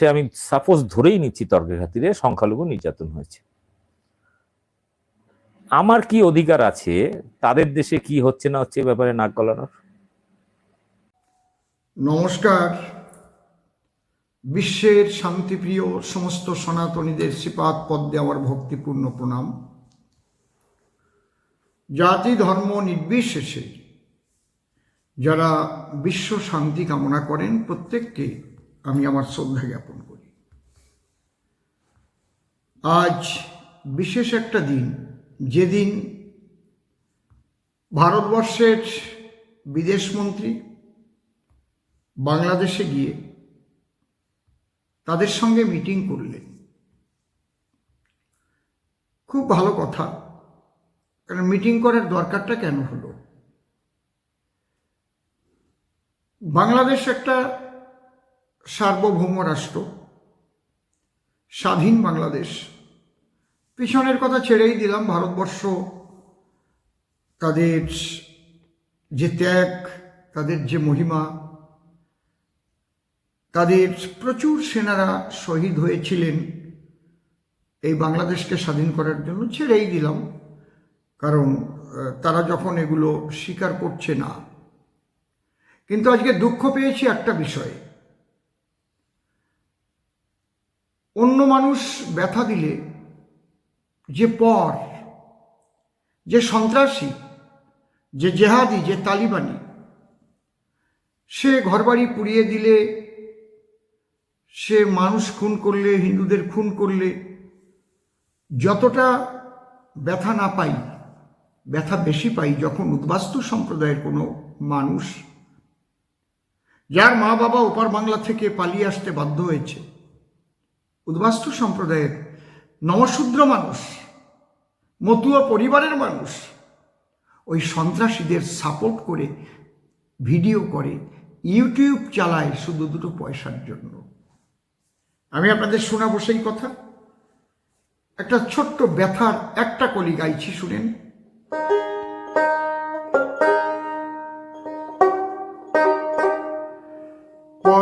সে আমি সাপোজ ধরেই নিচ্ছি তর্কের খাতিরে সংখ্যালঘু নির্যাতন হয়েছে। আমার কি অধিকার আছে? তাদের দেশে কি হচ্ছে না হচ্ছে ব্যাপারে নাক গলানোর? নমস্কার। বিশ্বের শান্তিপ্রিয় সমস্ত সনাতনীদের শ্রীপাদ পদ্মে আমার ভক্তিপূর্ণ প্রণাম। জাতি, ধর্ম নির্বিশেষে যারা বিশ্ব শান্তি কামনা করেন প্রত্যেককে আমি আমার শ্রদ্ধা জ্ঞাপন করি। আজ বিশেষ একটা দিন, যেদিন ভারতবর্ষের বিদেশমন্ত্রী বাংলাদেশে গিয়ে তাদের সঙ্গে মিটিং করলেন। খুব ভালো কথা, কারণ মিটিং করার দরকারটা কেন হলো? বাংলাদেশ একটা সার্বভৌম রাষ্ট্র, স্বাধীন বাংলাদেশ। পিছনের কথা ছেড়েই দিলাম ভারতবর্ষ। তাদের যে ত্যাগ, তাদের যে মহিমা, তাদের প্রচুর সেনারা শহীদ হয়েছিলেন এই বাংলাদেশকে স্বাধীন করার জন্য ছেড়েই দিলাম। কারণ তারা যখন এগুলো স্বীকার করছে না। কিন্তু আজকে দুঃখ পেয়েছি একটা বিষয়ে। অন্য মানুষ ব্যথা দিলে, যে পর, যে সন্ত্রাসী, যে জেহাদি, যে তালিবানি, সে ঘরবাড়ি পুড়িয়ে দিলে, সে মানুষ খুন করলে, হিন্দুদের খুন করলে, যতটা ব্যথা না পাই, ব্যথা বেশি পাই, যখন উদ্বাস্তু সম্প্রদায়ের কোনো মানুষ, যার মা বাবা ওপার বাংলা থেকে পালিয়ে আসতে বাধ্য হয়েছে উদ্বাস্তু সম্প্রদায়ের নমশূদ্র মানুষ, মতুয়া পরিবারের মানুষ ওই সন্ত্রাসীদের সাপোর্ট করে ভিডিও করে, ইউটিউব চালায় শুধু দুটো পয়সার জন্য। আমি আপনাদের শোনাবো সেই কথা। একটা ছোট্ট ব্যথার একটা কলি গাইছি, শুনেন।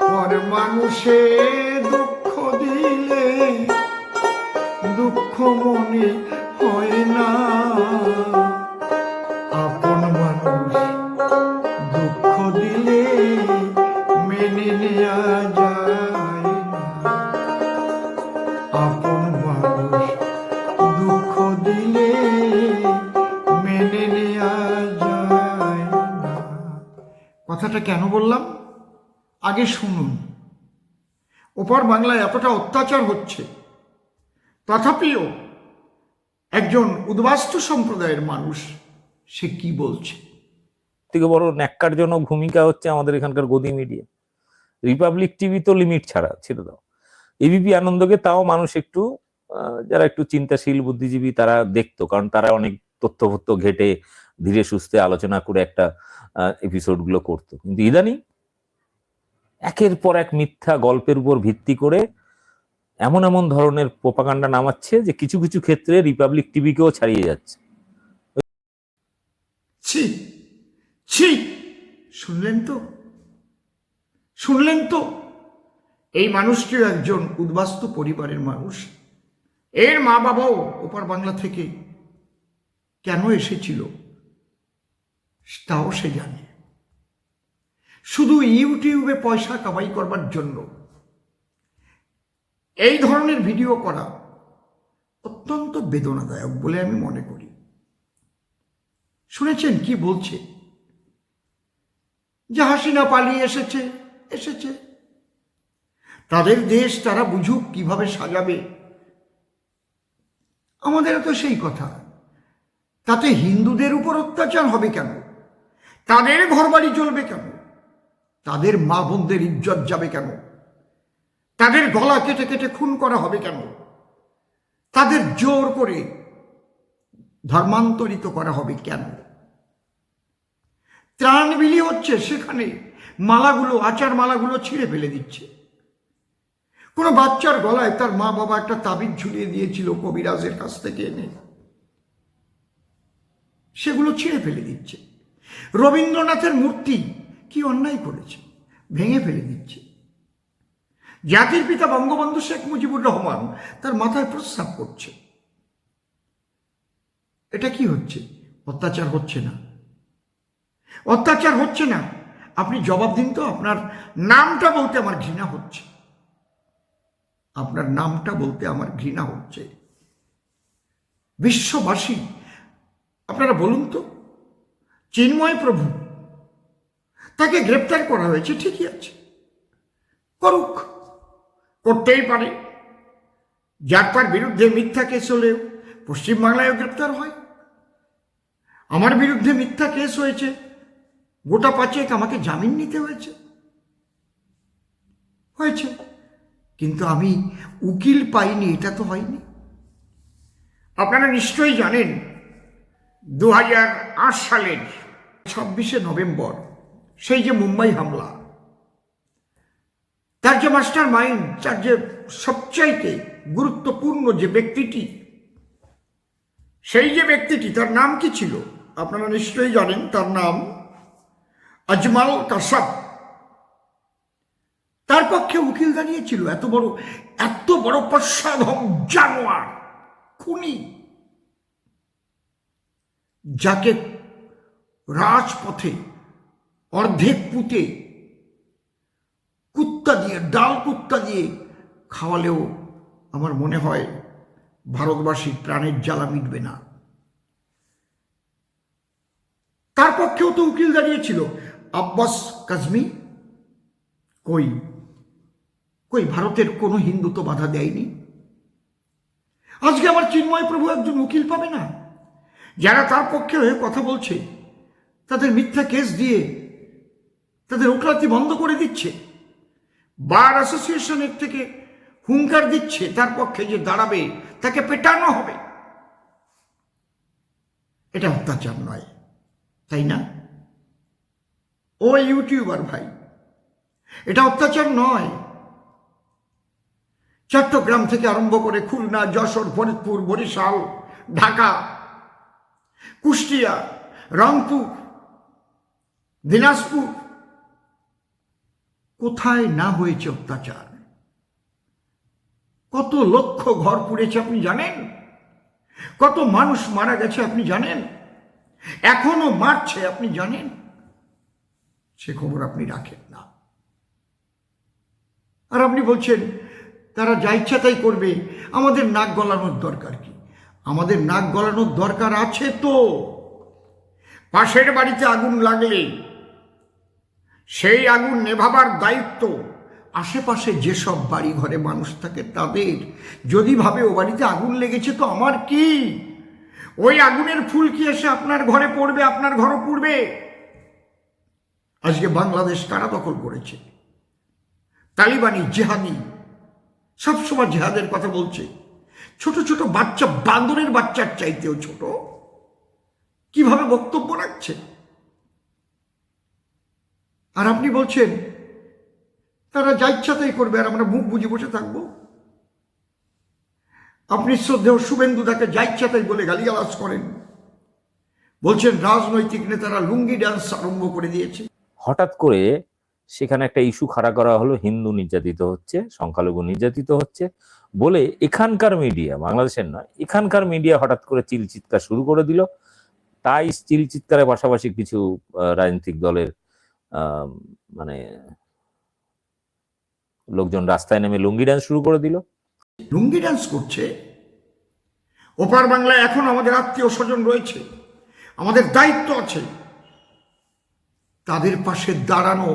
পর মানুষে আগে শুনুন। ওপার বাংলায় এতটা অত্যাচার হচ্ছে। তথাপিও একজন উদ্বাস্তু সম্প্রদায়ের মানুষ, সে কি বলছে? থেকে বড় ন্যাক্কারজনক ভূমিকা হচ্ছে আমাদের এখানকার গদি মিডিয়া রিপাবলিক টিভি তো লিমিট ছাড়া, ছেড়ে দাও। এবিপি আনন্দকে তাও মানুষ একটু যারা একটু চিন্তাশীল, বুদ্ধিজীবী, তারা দেখতো। কারণ তারা অনেক তথ্যভত্য ঘেটে, ধীরে সুস্থে আলোচনা করে একটা এপিসোডগুলো করতো। কিন্তু ইদানিং একের পর এক মিথ্যা গল্পের উপর ভিত্তি করে এমন এমন ধরনের পোপাকাণ্ডা নামাচ্ছে যে কিছু কিছু ক্ষেত্রে রিপাবলিক টিভিকেও ছাড়িয়ে যাচ্ছে। ছি ছি, শুনলেন তো? শুনলেন তো? এই মানুষটিও একজন উদ্বাস্তু পরিবারের মানুষ। এর মা বাবাও ওপার বাংলা থেকে কেন এসেছিল? তাও সে জানে। শুধু ইউটিউবে পয়সা কামাই করবার জন্য। এই ধরনের ভিডিও করা অত্যন্ত বেদনাদায়ক বলে আমি মনে করি। শুনেছেন কি বলছে? যে হাসিনা পালিয়ে এসেছে এসেছে। তাদের দেশ তারা বুঝুক কীভাবে সাজাবে। আমাদের তো সেই কথা। তাতে হিন্দুদের উপর অত্যাচার হবে কেন? তাদের ঘরবাড়ি চলবে কেন? তাদের মা বোনদের ইজ্জত যাবে কেন? তাদের গলা কেটে কেটে খুন করা হবে কেন? তাদের জোর করে ধর্মান্তরিত করা হবে কেন? ত্রাণ বিলি হচ্ছে সেখানে। মালাগুলো আচার মালাগুলো ছিঁড়ে ফেলে দিচ্ছে। কোনো বাচ্চার গলায় তার মা বাবা একটা তাবিজ ঝুলিয়ে দিয়েছিল কবিরাজের কাছ থেকে এনে। সেগুলো ছিঁড়ে ফেলে দিচ্ছে। রবীন্দ্রনাথের মূর্তি কি অন্যায় করেছে? ভেঙে ফেলে দিচ্ছে। জাতির পিতা বঙ্গবন্ধু শেখ মুজিবুর রহমান তার মাথায় প্রস্তাব করছে। এটা কি হচ্ছে? অত্যাচার হচ্ছে না। অত্যাচার হচ্ছে না। আপনি জবাব দিন তো, আপনার নামটা বলতে আমার ঘৃণা হচ্ছে। আপনার নামটা বলতে আমার ঘৃণা হচ্ছে। বিশ্ববাসী, আপনারা বলুন তো, চিন্ময় প্রভু তাকে গ্রেপ্তার করা হয়েছে, ঠিকই আছে। করুক, করতেই পারে। যার তার বিরুদ্ধে মিথ্যা কেস হলেও পশ্চিমবাংলায়ও গ্রেপ্তার হয়। আমার বিরুদ্ধে মিথ্যা কেস হয়েছে, গোটা পাঁচেক আমাকে জামিন নিতে হয়েছে। হয়েছে। কিন্তু আমি উকিল পাইনি, এটা তো হয়নি। আপনারা নিশ্চয়ই জানেন দু হাজার আট সালের ছাব্বিশে নভেম্বর সেই যে মুম্বাই হামলা, তার যে মাস্টার মাইন্ড, তার যে সবচাইতে গুরুত্বপূর্ণ যে ব্যক্তিটি, সেই যে ব্যক্তিটি, তার নাম কি ছিল? আপনারা নিশ্চয়ই জানেন, তার নাম আজমাল কাসাব। তার পক্ষে উকিল দাঁড়িয়েছিল, এত বড় এত বড় পশ্চাধম জানোয়ার, খুনি, যাকে রাজপথে অর্ধেক পুঁতে কুত্তা দিয়ে, ডাল কুত্তা দিয়ে খাওয়ালেও আমার মনে হয় ভারতবাসীর প্রাণের জ্বালা মিটবে না। তার পক্ষেও তো উকিল দাঁড়িয়েছিল। আব্বাস কাজমি, কই কই, ভারতের কোনো হিন্দু তো বাধা দেয়নি? আজকে আমার চিন্ময় প্রভু একজন উকিল পাবে না? যারা তার পক্ষে হয়ে কথা বলছে, তাদের মিথ্যা কেস দিয়ে তাদের ওকালতি বন্ধ করে দিচ্ছে। বার অ্যাসোসিয়েশনের থেকে হুঙ্কার দিচ্ছে, তার পক্ষে যে দাঁড়াবে, তাকে পেটানো হবে। এটা অত্যাচার নয়, তাই না? ও ইউটিউবার ভাই, এটা অত্যাচার নয়। চট্টগ্রাম থেকে আরম্ভ করে খুলনা, যশোর, ফরিদপুর, বরিশাল, ঢাকা, কুষ্টিয়া, রংপুর, দিনাজপুর কোথায় না হয়েছে অত্যাচার? কত লক্ষ ঘর পুড়েছে আপনি জানেন? কত মানুষ মারা গেছে আপনি জানেন? এখনও মারছে আপনি জানেন? সে খবর আপনি রাখেন না। আর আপনি বলছেন, তারা যা ইচ্ছা তাই করবে, আমাদের নাক গলানোর দরকার কি? আমাদের নাক গলানোর দরকার আছে তো। পাশের বাড়িতে আগুন লাগলে সেই আগুন নেভাবার দায়িত্ব। আশেপাশে যেসব বাড়ি ঘরে মানুষ থাকে তাদের। যদি ভাবে ও বাড়িতে আগুন লেগেছে, তো আমার কি? ওই আগুনের ফুল কি এসে আপনার ঘরে পড়বে, আপনার ঘরও পড়বে? আজকে বাংলাদেশ কারা দখল করেছে? তালিবানি, জেহাদি, সবসময় জেহাদের কথা বলছে। ছোট ছোট বাচ্চা, বান্দরের বাচ্চার চাইতেও ছোট। কীভাবে বক্তব্য রাখছে? আর আপনি বলছেন, তারা যা ইচ্ছা তাই করবে, আর আমরা মুখ বুঝে বসে থাকব। আপনি শ্রদ্ধেয় শুভেন্দু তাকে যা ইচ্ছা তাই বলে গালিগালাজ করেন। বলছেন, রাজনৈতিক নেতারা লুঙ্গি ডান্স আরম্ভ করে দিয়েছে। হঠাৎ করে সেখানে একটা ইস্যু খাড়া করা হলো, হিন্দু নির্যাতিত হচ্ছে, সংখ্যালঘু নির্যাতিত হচ্ছে, বলে এখানকার মিডিয়া, বাংলাদেশের নয়, এখানকার মিডিয়া হঠাৎ করে চিল চিৎকার শুরু করে দিল। তাই চিল চিৎকারের পাশাপাশি কিছু রাজনৈতিক দলের মানে লোকজন রাস্তায় নেমে লুঙ্গি ডান্স শুরু করে দিল। লুঙ্গি ডান্স করছে। ওপার বাংলায় এখন আমাদের আত্মীয় স্বজন রয়েছে, আমাদের দায়িত্ব আছে। তাদের পাশে দাঁড়ানো।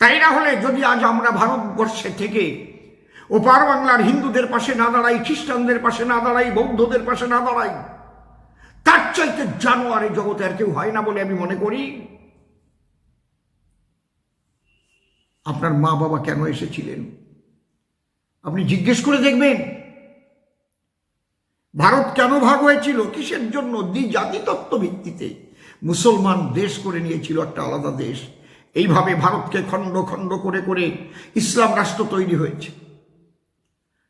তাই না হলে যদি আজ আমরা ভারতবর্ষে থেকে ওপার বাংলার হিন্দুদের পাশে না দাঁড়াই, খ্রিস্টানদের পাশে না দাঁড়াই, বৌদ্ধদের পাশে না দাঁড়াই, তার চাইতে জানোয়ারে জগতে আর কেউ হয় না বলে আমি মনে করি। আপনার মা বাবা কেন এসেছিলেন? আপনি জিজ্ঞেস করে দেখবেন। ভারত কেন ভাগ হয়েছিল? কিসের জন্য? দ্বি জাতি তত্ত্ব ভিত্তিতে মুসলমান দেশ করে নিয়েছিল একটা আলাদা দেশ। এইভাবে ভারতকে খণ্ড খণ্ড করে করে ইসলাম রাষ্ট্র তৈরি হয়েছে।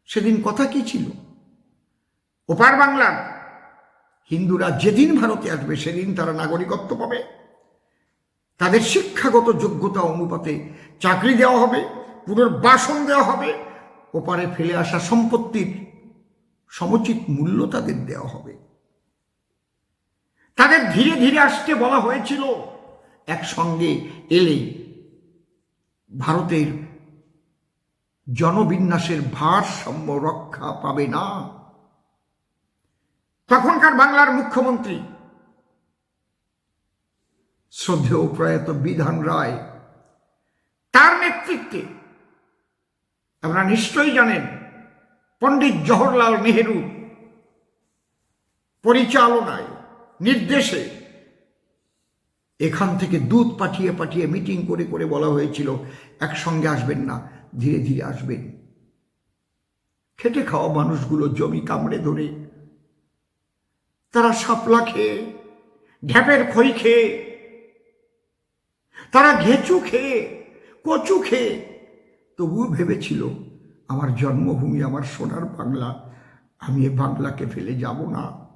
সেদিন কথা কি ছিল? ওপার বাংলার হিন্দুরা যেদিন ভারতে আসবে, সেদিন তারা নাগরিকত্ব পাবে। তাদের শিক্ষাগত যোগ্যতা অনুপাতে চাকরি দেওয়া হবে, পুনর্বাসন দেওয়া হবে, ওপারে ফেলে আসা সম্পত্তির সমুচিত মূল্য তাদের দেওয়া হবে। তাদের ধীরে ধীরে আসতে বলা হয়েছিল, একসঙ্গে এলে ভারতের জনবিন্যাসের ভারসাম্য রক্ষা পাবে না। তখনকার বাংলার মুখ্যমন্ত্রী শ্রদ্ধেয় প্রয়াত বিধান রায়, তার নেতৃত্বে আপনারা নিশ্চয়ই জানেন, পণ্ডিত জওহরলাল নেহেরু পরিচালনায়, নির্দেশে এখান থেকে দুধ পাঠিয়ে পাঠিয়ে মিটিং করে করে বলা হয়েছিল, একসঙ্গে আসবেন না, ধীরে ধীরে আসবেন। খেটে খাওয়া মানুষগুলো জমি কামড়ে ধরে, তারা শাপলা খেয়ে, ঢ্যাপের খই খেয়ে তারা ঘেঁচু খেয়ে, কচু খেয়ে, তবুও ভেবেছিল, আমার জন্মভূমি, আমার সোনার বাংলা, আমি এ বাংলাকে ফেলে যাব না।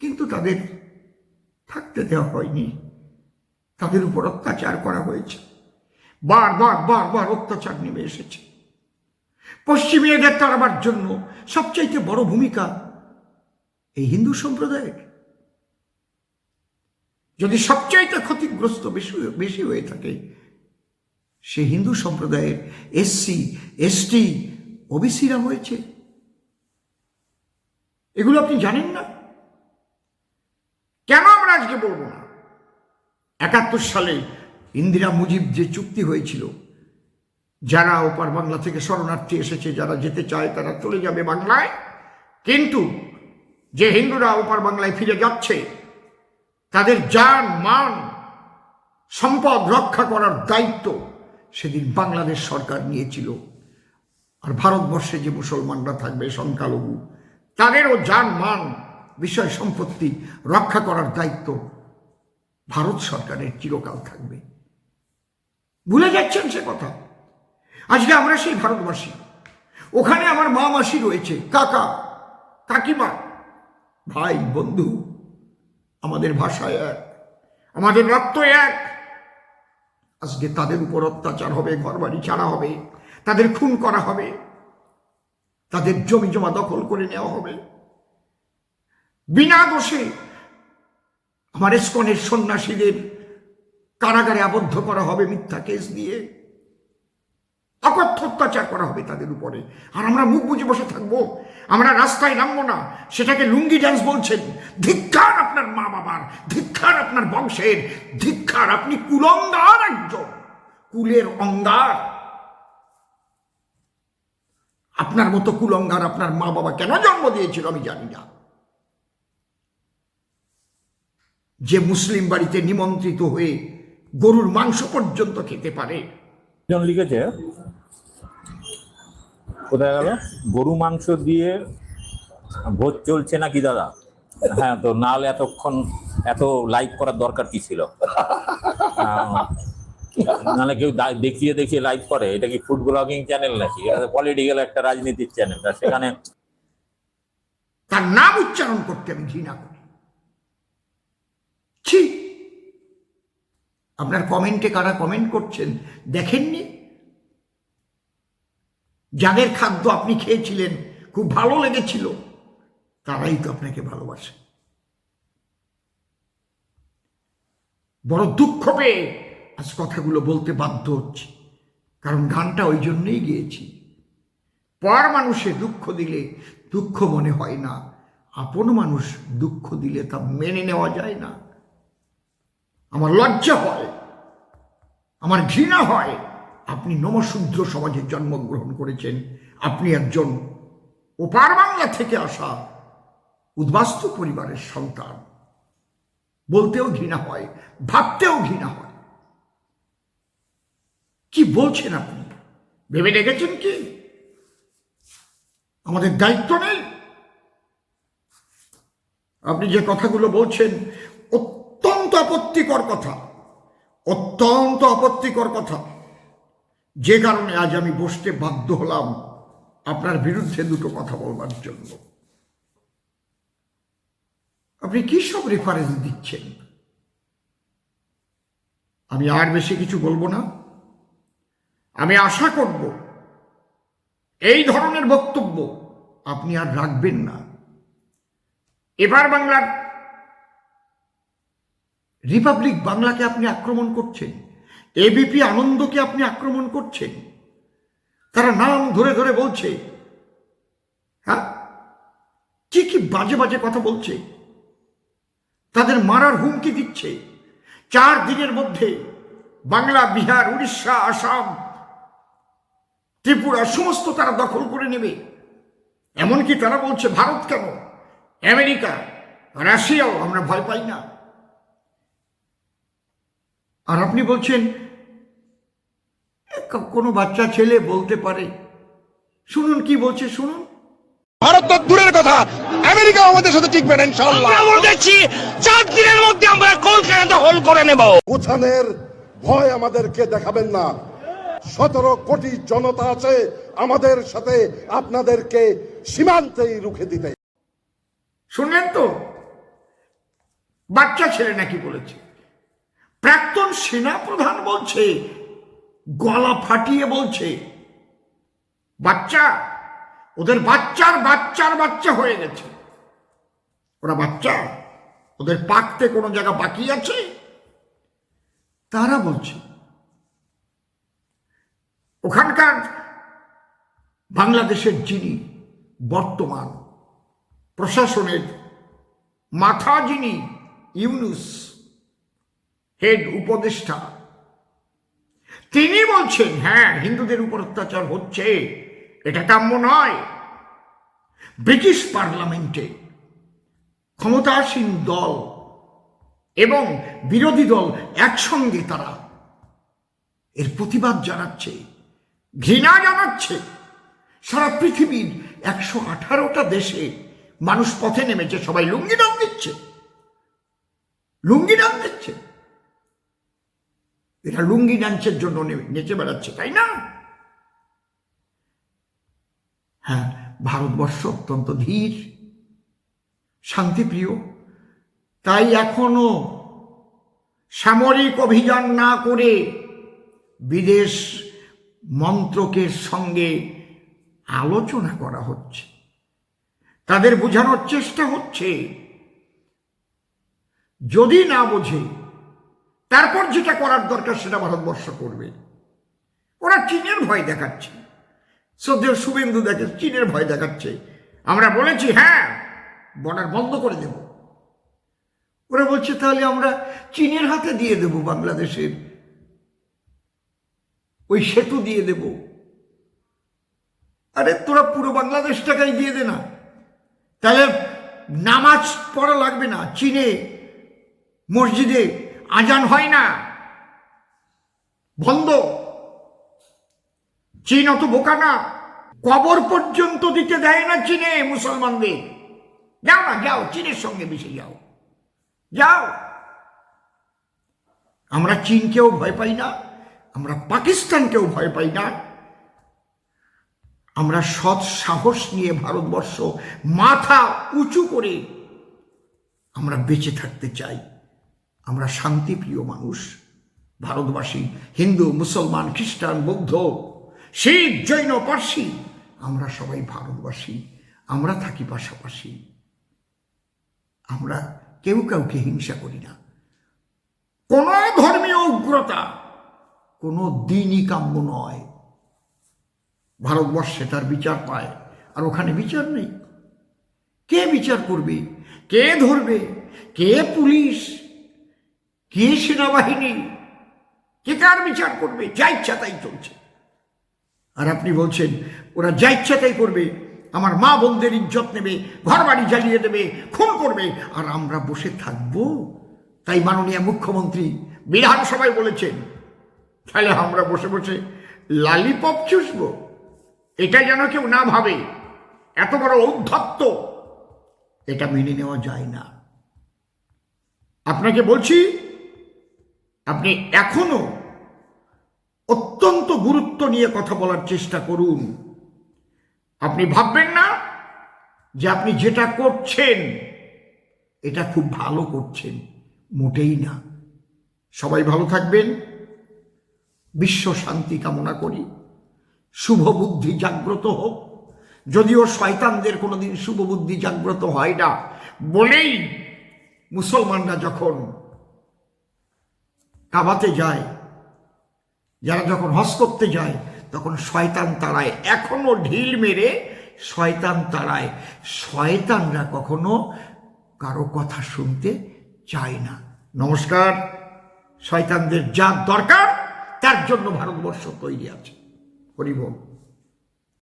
কিন্তু তাদের থাকতে দেওয়া হয়নি। তাদের উপর অত্যাচার করা হয়েছে। বারবার বারবার অত্যাচার নেমে এসেছে। পশ্চিমীয়দের তাড়াবার জন্য সবচাইতে বড় ভূমিকা এই হিন্দু সম্প্রদায়ের। যদি সবচাইতে ক্ষতিগ্রস্ত বেশি বেশি হয়ে থাকে, সে হিন্দু সম্প্রদায়ের এসসি এসটি ওবিসিরা হয়েছে। এগুলো আপনি জানেন না? কেন আমরা আজকে বলব না? একাত্তর সালে ইন্দিরা মুজিব যে চুক্তি হয়েছিল, যারা ওপার বাংলা থেকে শরণার্থী এসেছে, যারা যেতে চায় তারা চলে যাবে বাংলায়। কিন্তু যে হিন্দুরা ওপার বাংলায় ফিরে যাচ্ছে তাদের যান, মান, সম্পদ রক্ষা করার দায়িত্ব সেদিন বাংলাদেশ সরকার নিয়েছিল। আর ভারতবর্ষে যে মুসলমানরা থাকবে, সংখ্যালঘু, তাদেরও যান, মান, বিষয় সম্পত্তি রক্ষা করার দায়িত্ব ভারত সরকারের চিরকাল থাকবে। ভুলে যাচ্ছেন সে কথা। আজকে আমরা সেই ভারতবাসী। ওখানে আমার মা মাসি রয়েছে, কাকা, কাকিমা, ভাই, বন্ধু আমাদের ভাষা এক, আমাদের রক্ত এক। আজকে তাদের উপর অত্যাচার হবে, ঘরবাড়ি ছাড়া হবে, তাদের খুন করা হবে, তাদের জমি জমা দখল করে নেওয়া হবে। বিনা দোষে আমার ইস্কনের সন্ন্যাসীদের কারাগারে আবদ্ধ করা হবে মিথ্যা কেস দিয়ে। অকথ্য অত্যাচার করা হবে তাদের উপরে। আর আমরা মুখ বুঝে বসে থাকব। আমরা রাস্তায় নামবো না। সেটাকে লুঙ্গি ডান্স বলছেন। ধিক্ষার আপনার মা বাবার ধিক্ষার আপনার বংশের ধিক্ষার আপনি কুলঙ্গার একজন। কুলের অঙ্গার। আপনার মতো কুলঙ্গার আপনার মা বাবা কেন জন্ম দিয়েছিল আমি জানি না। যে মুসলিম বাড়িতে নিমন্ত্রিত হয়ে গরুর মাংস পর্যন্ত খেতে পারে। লিখেছে কোথায় গেল? গরু মাংস দিয়ে ভোজ চলছে নাকি দাদা? হ্যাঁ তো না হলে এতক্ষণ এত লাইভ করার দরকার কি ছিল? নাহলে কেউ দেখিয়ে দেখিয়ে লাইভ করে। এটা কি ফুড ব্লগিং চ্যানেল নাকি? পলিটিক্যাল একটা রাজনীতির চ্যানেল সেখানে তার নাম উচ্চারণ করতে আমি ঘৃণা করি। আপনার কমেন্টে কারা কমেন্ট করছেন, দেখেননি? যাদের খাদ্য আপনি খেয়েছিলেন, খুব ভালো লেগেছিল, তারাই তো আপনাকে ভালোবাসে। বড় দুঃখ পেয়ে আজ কথাগুলো বলতে বাধ্য হচ্ছে, কারণ গানটা ওই জন্যই গিয়েছি। পর মানুষে দুঃখ দিলে দুঃখ মনে হয় না, আপন মানুষ দুঃখ দিলে তা মেনে নেওয়া যায় না। আমার লজ্জা হয়, আমার ঘৃণা হয় আপনি নমশূদ্র সমাজে জন্মগ্রহণ করেছেন। আপনি একজন ওপার বাংলা থেকে আসা উদ্বাস্তু পরিবারের সন্তান। বলতেও ঘৃণা হয়, ভাবতেও ঘৃণা হয়। কি বলছেন আপনি? ভেবে দেখেছেন কি? আমাদের দায়িত্ব নেই। আপনি যে কথাগুলো বলছেন, অত্যন্ত আপত্তিকর কথা। অত্যন্ত আপত্তিকর কথা। যে কারণে আজ আমি বসতে বাধ্য হলাম আপনার বিরুদ্ধে দুটো কথা বলবার জন্য। আপনি কি সব রেফারেন্স দিচ্ছেন? আমি আর বেশি কিছু বলব না। আমি আশা করব এই ধরনের বক্তব্য আপনি আর রাখবেন না। এবার বাংলার রিপাবলিক বাংলাকে আপনি আক্রমণ করছেন। এবিপি আনন্দকে আপনি আক্রমণ করছেন। তারা নাম ধরে ধরে বলছে হ্যাঁ? কি কি বাজে বাজে কথা বলছে? তাদের মারার হুমকি দিচ্ছে। চার দিনের মধ্যে বাংলা, বিহার, উড়িষ্যা, আসাম, ত্রিপুরা সমস্ত তারা দখল করে নেবে। এমনকি তারা বলছে, ভারত কেন? আমেরিকা, রাশিয়াও আমরা ভয় পাই না। আর আপনি বলছেন কোনো বাচ্চা ছেলে বলতে পারে। শুনুন কি বলছে শুনুন। ভারত তো দূরের কথা। আমেরিকা আমাদের সাথে টিকবে না ইনশাল্লাহ আমরা বলেছি চার দিনের মধ্যে আমরা কলকাতা দখল করে নেব। উত্থানের ভয় আমাদেরকে দেখাবেন না। সতেরো কোটি জনতা আছে আমাদের সাথে আপনাদেরকে সীমান্তেই রুখে দিতে। শুনলেন তো? বাচ্চা ছেলে নাকি বলেছে? প্রাক্তন সেনা প্রধান বলছে গলা ফাটিয়ে বলছে, বাচ্চা, ওদের বাচ্চার বাচ্চার বাচ্চা হয়ে গেছে। ওরা বাচ্চা, ওদের পাকতে কোনো জায়গা বাকি আছে? তারা বলছে, ওখানকার বাংলাদেশের যিনি বর্তমান প্রশাসনের মাথা যিনি ইউনুস, হেড উপদেষ্টা তিনি বলছেন হ্যাঁ হিন্দুদের উপর অত্যাচার হচ্ছে। এটা কাম্য নয়। ব্রিটিশ পার্লামেন্টে ক্ষমতাসীন দল এবং বিরোধী দল একসঙ্গে তারা এর প্রতিবাদ জানাচ্ছে, ঘৃণা জানাচ্ছে। সারা পৃথিবীর একশো আঠারোটা দেশে মানুষ পথে নেমেছে, সবাই লুঙ্গি ডান দিচ্ছে। লুঙ্গি ডান দিচ্ছে। এটা লুঙ্গি ডান্সের জন্য নেচে বেড়াচ্ছে, তাই না? হ্যাঁ ভারতবর্ষ অত্যন্ত ধীর, শান্তিপ্রিয়। তাই এখনও সামরিক অভিযান না করে বিদেশ মন্ত্রকের সঙ্গে আলোচনা করা হচ্ছে। তাদের বোঝানোর চেষ্টা হচ্ছে। যদি না বোঝে তারপর যেটা করার দরকার সেটা ভারতবর্ষ করবে। ওরা চীনের ভয় দেখাচ্ছে। শ্রদ্ধেয় শুভেন্দু দেখে চীনের ভয় দেখাচ্ছে। আমরা বলেছি হ্যাঁ বর্ডার বন্ধ করে দেব। ওরা বলছে, তাহলে আমরা চীনের হাতে দিয়ে দেব বাংলাদেশের। ওই সেতু দিয়ে দেব। আরে, তোরা পুরো বাংলাদেশটাকেই দিয়ে দে না। তাহলে নামাজ পড়া লাগবে না। চীনে মসজিদে আজান হয় না। বন্ধ। চীন অত বোকা না। কবর পর্যন্ত দিতে দেয় না চীনে মুসলমানদের। যাও না, যাও, চীনের সঙ্গে মিশে যাও। যাও। আমরা চীনকেও ভয় পাই না, আমরা পাকিস্তানকেও ভয় পাই না। আমরা সৎ সাহস নিয়ে ভারতবর্ষ মাথা উঁচু করে আমরা বেঁচে থাকতে চাই। আমরা শান্তিপ্রিয় মানুষ, ভারতবাসী, হিন্দু, মুসলমান, খ্রিস্টান, বৌদ্ধ, শিখ, জৈন, পার্সি, আমরা সবাই ভারতবাসী, আমরা থাকি পাশাপাশি। আমরা কেউ কাউকে হিংসা করি না। কোন ধর্মীয় উগ্রতা, কোনো দিনই কাম্য নয়। ভারতবর্ষে তার বিচার পায়, আর ওখানে বিচার নেই। কে বিচার করবে? কে ধরবে? কে পুলিশ? কে সেনাবাহিনী? কে কার বিচার করবে? যা ইচ্ছা তাই চলছে। আর আপনি বলছেন, ওরা যা ইচ্ছা তাই করবে। আমার মা বোনদের ইজ্জত নেবে ঘর বাড়ি জ্বালিয়ে দেবে, খুন করবে, আর আমরা বসে থাকব? তাই মাননীয় মুখ্যমন্ত্রী বিধানসভায় বলেছেন, তাহলে আমরা বসে বসে লালিপপ চুষব। এটা যেন কেউ না ভাবে, এত বড় ঔদ্ধত্য এটা মেনে নেওয়া যায় না। আপনাকে বলছি আপনি এখনও অত্যন্ত গুরুত্ব নিয়ে কথা বলার চেষ্টা করুন। আপনি ভাববেন না যে আপনি যেটা করছেন, এটা খুব ভালো করছেন, মোটেই না। সবাই ভালো থাকবেন। বিশ্ব শান্তি কামনা করি। শুভ বুদ্ধি জাগ্রত হোক। যদিও শয়তানদের কোনোদিন শুভ বুদ্ধি জাগ্রত হয় না, বলেই মুসলমানরা যখন কাবাতে যায়, যারা যখন হস করতে যায়, তখন শয়তান তারায় এখনও ঢিল মেরে শয়তান তারায় শয়তানরা কখনো কারও কথা শুনতে চায় না। নমস্কার, শয়তানদের যা দরকার, তার জন্য ভারতবর্ষ তৈরি আছে। হরিবল